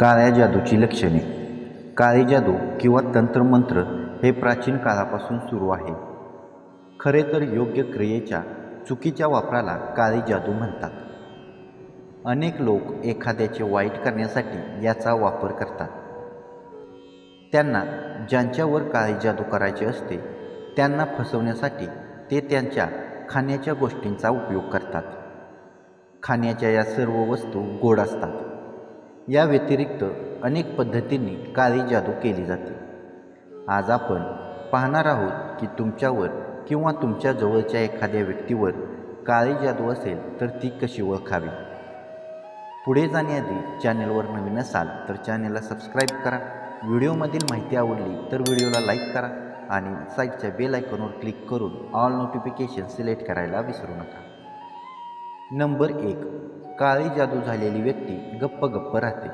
काळ्या जादूची लक्षणे. काळी जादू किंवा तंत्रमंत्र हे प्राचीन काळापासून सुरू आहे. खरे तर योग्य क्रियेच्या चुकीच्या वापराला काळी जादू म्हणतात. अनेक लोक एखाद्याचे वाईट करण्यासाठी याचा वापर करतात. त्यांना ज्यांच्यावर काळी जादू करायची असते त्यांना फसवण्यासाठी ते त्यांच्या खाण्याच्या गोष्टींचा उपयोग करतात. खाण्याच्या या सर्व वस्तू गोड असतात. या व्यतिरिक्त अनेक पद्धतींनी काळी जादू केली जाते. आज आपण पाहणार आहोत की तुमच्यावर किंवा तुमच्या जवळच्या एखाद्या व्यक्तीवर काळी जादू असेल तर ती कशी ओळखावी? पुढे जाण्याआधी चॅनलवर नवीन असाल तर चॅनलला सबस्क्राईब करा. व्हिडिओमधील माहिती आवडली तर व्हिडिओला लाईक करा आणि साईडच्या बेल आयकॉनवर क्लिक करून ऑल नोटिफिकेशन सिलेक्ट करायला विसरू नका. नंबर एक काळी जादू झालेली व्यक्ती गप्प गप्प राहते.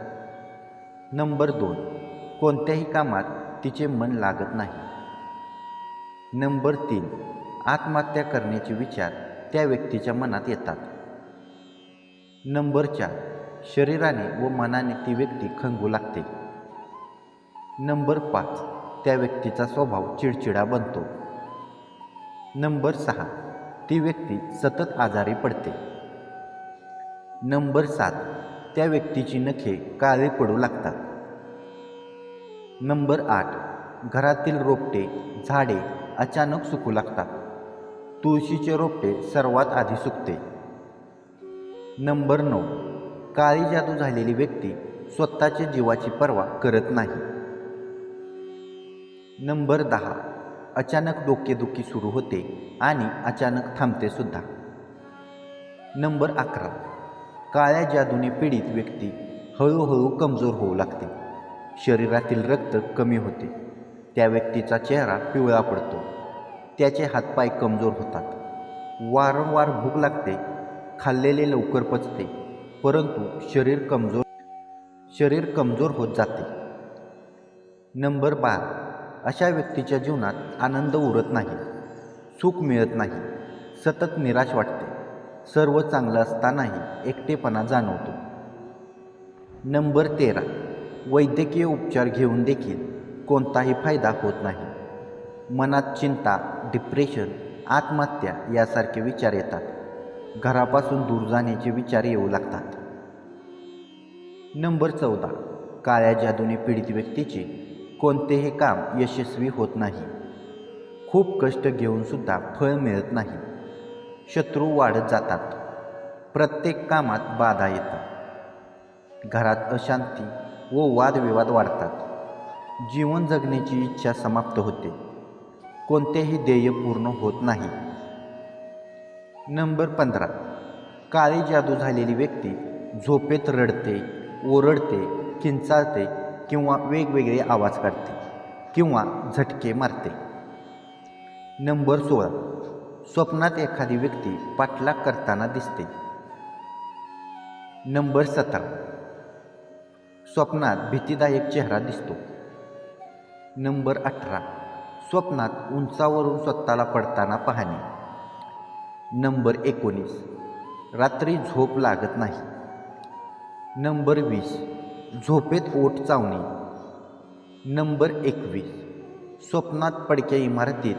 नंबर दोन कोणत्याही कामात तिचे मन लागत नाही. नंबर तीन आत्महत्या करण्याचे विचार त्या व्यक्तीच्या मनात येतात. नंबर चार शरीराने व मनाने ती व्यक्ती खंगू लागते. नंबर पाच त्या व्यक्तीचा स्वभाव चिडचिडा बनतो. नंबर सहा ती व्यक्ती सतत आजारी पडते. नंबर सात. त्या व्यक्तीची नखे काळे पडू लागतात. नंबर आठ. घरातील रोपटे झाडे अचानक सुकू लागतात. तुळशीचे रोपटे सर्वात आधी सुकते. नंबर नऊ. काळी जादू झालेली व्यक्ती स्वतःच्या जीवाची पर्वा करत नाही. नंबर दहा. अचानक डोकेदुखी सुरू होते आणि अचानक थांबते सुद्धा. नंबर अकरा. काळ्या जादूने पीडित व्यक्ती हळूहळू कमजोर होऊ लागते. शरीरातील रक्त कमी होते. त्या व्यक्तीचा चेहरा पिवळा पडतो. त्याचे हातपाय कमजोर होतात. वारंवार भूक लागते. खाल्लेले लवकर पचते. परंतु शरीर कमजोर शरीर कमजोर होत जाते. नंबर बारा. अशा व्यक्तीच्या जीवनात आनंद उरत नाही. सुख मिळत नाही. सतत निराश वाटते. सर्व चांगलं असतानाही एकटेपणा जाणवतो. नंबर तेरा. वैद्यकीय उपचार घेऊन देखील कोणताही फायदा होत नाही. मनात चिंता डिप्रेशन आत्महत्या यासारखे विचार येतात. घरापासून दूर जाण्याचे विचार येऊ लागतात. नंबर चौदा. काळ्या जादूने पीडित व्यक्तीचे कोणतेही काम यशस्वी होत नाही. खूप कष्ट घेऊनसुद्धा फळ मिळत नाही. शत्रू वाढत जातात. प्रत्येक कामात बाधा येतात. घरात अशांती व वादविवाद वाढतात. जीवन जगण्याची इच्छा समाप्त होते. कोणतेही ध्येय पूर्ण होत नाही. नंबर पंधरा. काळी जादू झालेली व्यक्ती झोपेत रडते ओरडते किंचाळते किंवा वेगवेगळे आवाज काढते किंवा झटके मारते. नंबर सोळा. स्वप्नात एखादी व्यक्ती पाठलाग करताना दिसते. नंबर सतरा. स्वप्नात भीतीदायक चेहरा दिसतो. नंबर अठरा. स्वप्नात उंचावरून स्वतःला पडताना पाहणे. नंबर एकोणीस. रात्री झोप लागत नाही. नंबर वीस. झोपेत ओट चावणे. नंबर एकवीस. स्वप्नात पडक्या इमारतीत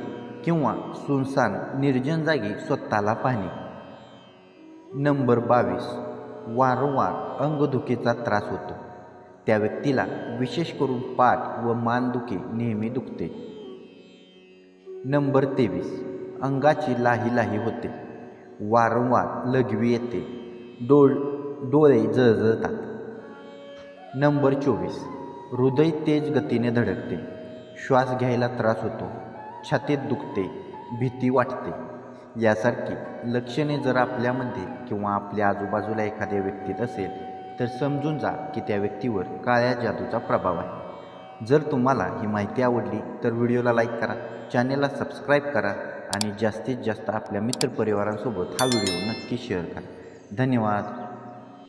किंवा सुनसान निर्जन जागी स्वतःला पाहणे. नंबर बावीस. वारंवार अंगदुखीचा त्रास होतो. त्या व्यक्तीला विशेष करून पाठ व मानदुखी नेहमी दुखते. नंबर तेवीस. अंगाची लाही लाही होते. वारंवार लघवी येते. डोळ डोळे जळजळतात. नंबर चोवीस. हृदय तेज गतीने धडकते. श्वास घ्यायला त्रास होतो. छातीत दुखते भीती वाटते. यासारखी लक्षणे जर आपल्यामध्ये किंवा आपल्या आजूबाजूला एखाद्या व्यक्तीत असेल तर समजून जा की त्या व्यक्तीवर काळ्या जादूचा प्रभाव आहे. जर तुम्हाला ही माहिती आवडली तर व्हिडिओला लाईक करा चॅनेलला सबस्क्राईब करा आणि जास्तीत जास्त आपल्या मित्रपरिवारांसोबत हा व्हिडिओ नक्की शेअर करा. धन्यवाद.